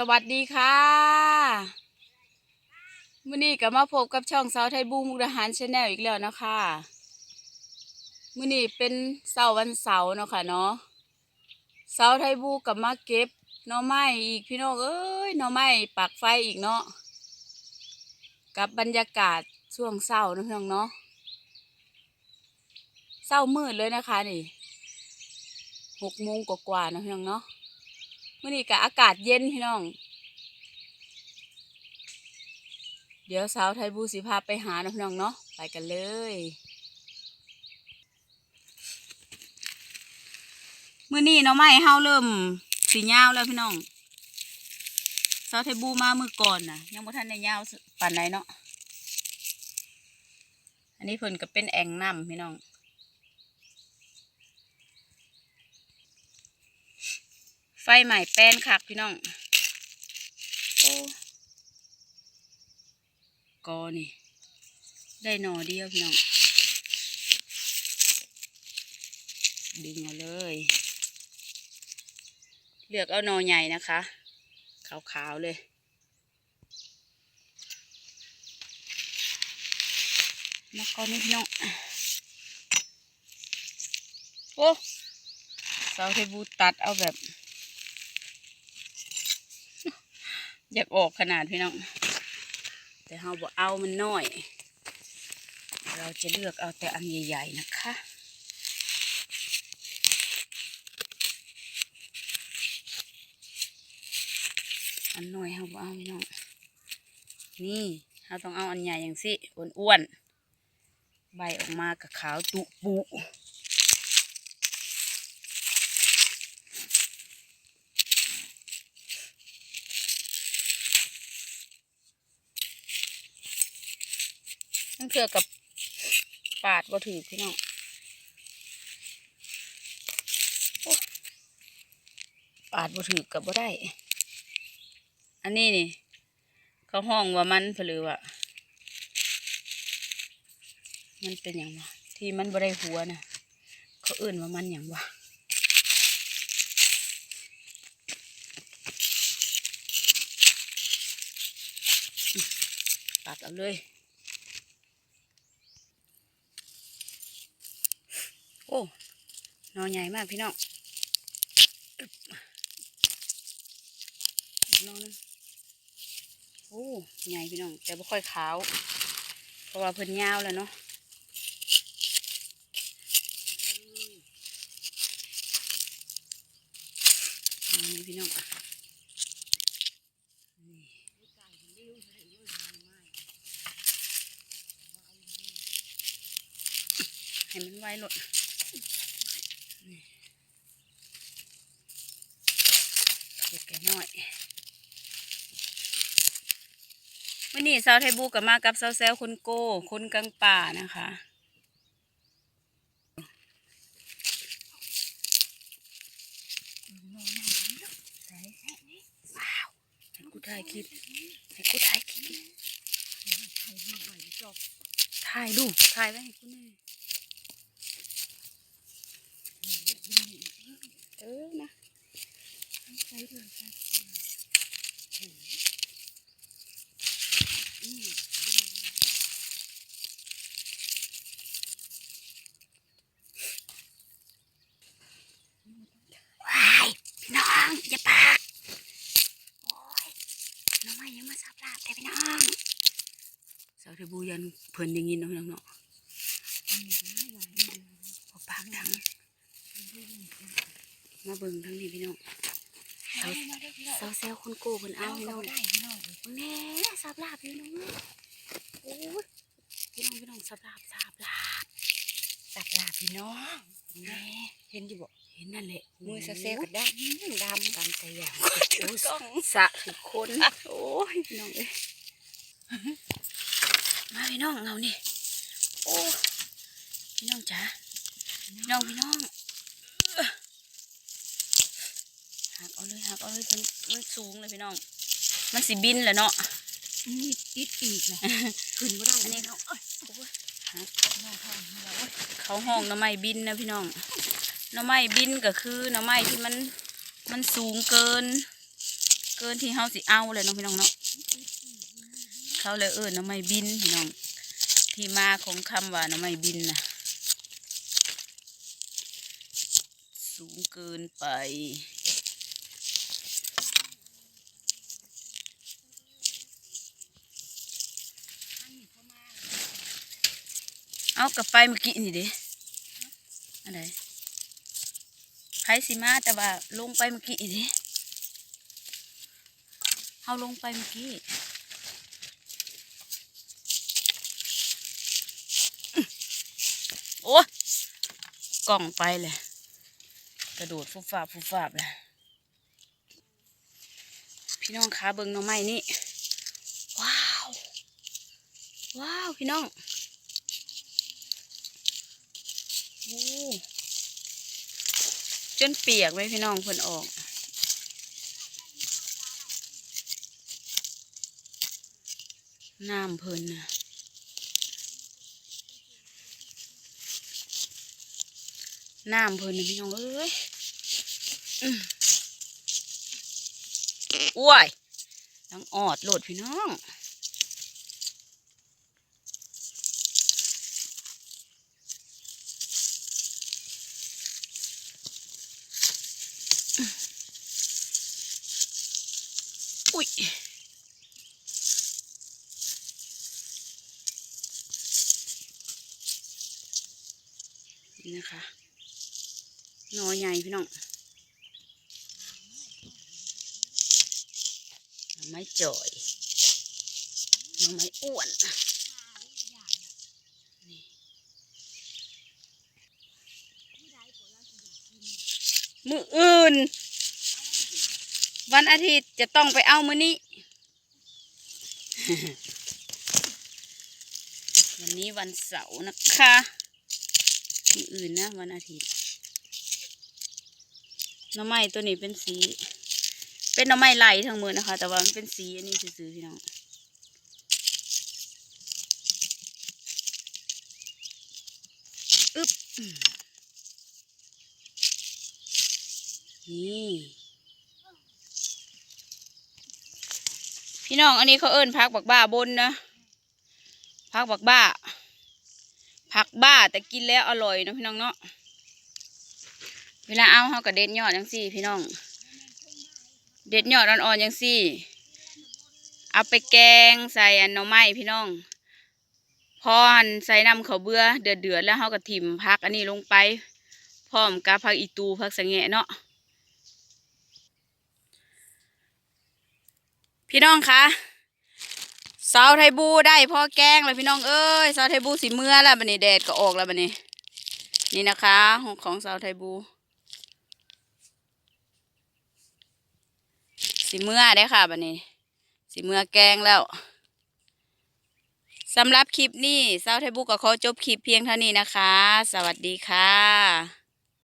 สวัสดีค่ะมื่อนี้ก็มาพบกับช่องสาวไทยบูมุกดาหารชาแนลอีกแล้วนะคะมื่อนี้เป็นเสาร์วันเสาร์เนาะค่ะเนาะสาวไทยบูกับมาเก็บหน่อไม้อีกพี่น้องเอ้ยหน่อไม้ปากไฟอีกเนาะกับบรรยากาศช่วงเศร้าเนะพี่น้องเนาะเศร้ามืดเลยนะคะนี่หกโมงกว่าๆเนาะพี่น้องเนาะ มื่อนี้ก็อากาศเย็นพี่น้อง เดี๋ยวสาวไทยบูสิพาไปหาน้องพี่น้องเนาะไปกันเลย มื่อนี้เนาะไม่เฮาเริ่มสียาวแล้วพี่น้องสาวไทยบูมามือก่อนนะยังบ่ทันได้ยาวปานใดเนาะอันนี้เพิ่นก็เป็นแอ่งน้ำพี่น้อง ฟใหม่แป้นคักพี่น้องโอ้กอนี่ ได้หน่อเดียวพี่น้อง ดึงเอาเลย เลือกเอาหน่อใหญ่นะคะ ขาวๆเลยมาก่อนนี่พี่น้อง โอ้เสาเทบูตัดเอาแบบ อยากออกขนาดพี่น้อง แต่เราบอกเอามันน้อย เราจะเลือกเอาแต่อันใหญ่ๆนะคะอันน้อยเราบอกเอาพี่น้อง นี่เราต้องเอาอันใหญ่อย่างสิอ้วนๆใบออกมากับขาวตุปุ นั่นคือกับปาดบ่ถือพี่น้องปาดบ่ถือกับบ่ได้ อันนี้นี่ เขาห้องว่ามันเพลือว่ามันเป็นอย่างวะที่มันบ่ได้หัวนะเขาเอื่นว่ามันอย่างวะอืมตัดเอาเลย โอ้นอใหญ่มากพี่น้องอึ๊บอีกหนอนึงโอ้ใหญ่พี่น้อง แต่ไม่ค่อยขาว เพราะว่าเพิ่นยาวแล้วเนาะนนี้พี่น้องให้มันไวหลด เด็กแก่น้อยวันนี้สาวไทยบูกับมากับสาวแซวคนโก้ คนกลางป่านะคะว้าวให้กูถ่ายคลิปให้กูถ่ายคลิปถ่ายดูถ่ายไว้ให้กูแน่เออนะ ว้ายพี่น้องอย่าปากโอ้ยน้องไม่ยังมาสับลาบแต่พี่น้อง สาวเทบูยันเพิ่นได้ยินเนาะพี่น้องเนาะพอปากดังมาเบิ่งทั้งนี้พี่น้องสาวสาวเซลคนโก้คนเอาพี่น้องแน่สับลาบพี่น้องโอ้ยพี่น้องพี่น้องสับลาบสับลาบสับลาบพี่น้องแน่เห็นอยู่บ่เห็นนั่นแหละมือเซ่ๆก็ได้ดำดำแต่อย่างถือกล้องสะถือคนโอ้ยพี่น้องเอ้ย มาพี่น้องเอานี่โอ้พี่น้องจ๋าพี่น้องพี่น้องเอ้อหักเอาเลยหักเอาเลยมันมันสูงเลยพี่น้อง มันสิบินแหละเนาะนี่ติดปีกนะขึ้นไม่ได้อันนี้เนาะเขาโอ้ยหักเขาห้องหน้ำไม้บินนะพี่น้องหน้ำไม้บินก็คือหน้ำไม้ที่มันมันสูงเกิน เกินที่เฮาสิเอาเลยเนาะพี่น้องเนาะ เขาเลยเอิ้นหน้ำไม้บินพี่น้องที่มาของคำว่าหน้ำไม้บินนะสูงเกินไปเอากลับไปเมื่อกี้นี่เด้อะไรไผสิมาแต่ว่าลงไปเมื่อกี้นี่เด้เอาลงไปเมื่อกี้อื้อโอ้กล่องไปเลย กระโดดฟุบฟาบฟุบฟาบเลยพี่น้องคะเบิงหน้องไม้นี่ ว้าว ว้าว พี่น้องโอ้จนเปียกเลยพี่น้องเพิ่นออกน้ำเพิ่นนะ น้ำเพิ่นนะพี่น้องเอ้ยอื้วยน้องออดโหลดพี่น้องอุ้ยนะคะ นอใหญ่พี่น้องไม้จ่อยน่อไม้อ้วนมืออื่น วันอาทิตย์จะต้องไปเอามือนี้ วันนี้วันเสาร์นะคะมืออื่นนะวันอาทิตย์ น้ำไม้ตัวนี้เป็นสี เป็นน้ำไม้ไหลทั้งหมดนะคะ แต่ว่ามันเป็นสีอันนี้ซื่อๆพี่น้องอึ๊บนี่พี่น้องอันนี้เขาเอิ้นพักบักบ้าบนนะพักบักบ้าผักบ้าแต่กินแล้วอร่อยนะพี่น้องเนาะ เวลาเอาเขาก็เด็ดยอดจังสี่ พี่น้อง เด็ดยอดอ่อนๆจังสี่ เอาไปแกงใส่อันหน่อไม้พี่น้อง พอนใส่น้ำเขาเบื่อเดือดเดือดๆแล้วเขาก็ถิ่มพักอันนี้ลงไป พร้อมกับผักอีตูผักสะแงะเนาะพี่น้องคะสาวไทบูได้พ่อแกงเลยพี่น้องเอ้ยสาวไทบูสีเมื่อแล้วบันนี้แดดก็ออกแล้วบันนี้ นี่นะคะของของสาวไทบู สีเมื่อได้ค่ะบันนี้สีเมื่อแกงแล้วสำหรับคลิปนี้สาวไทยบุกกับเขาจบคลิปเพียงเท่านี้นะคะ สวัสดีค่ะ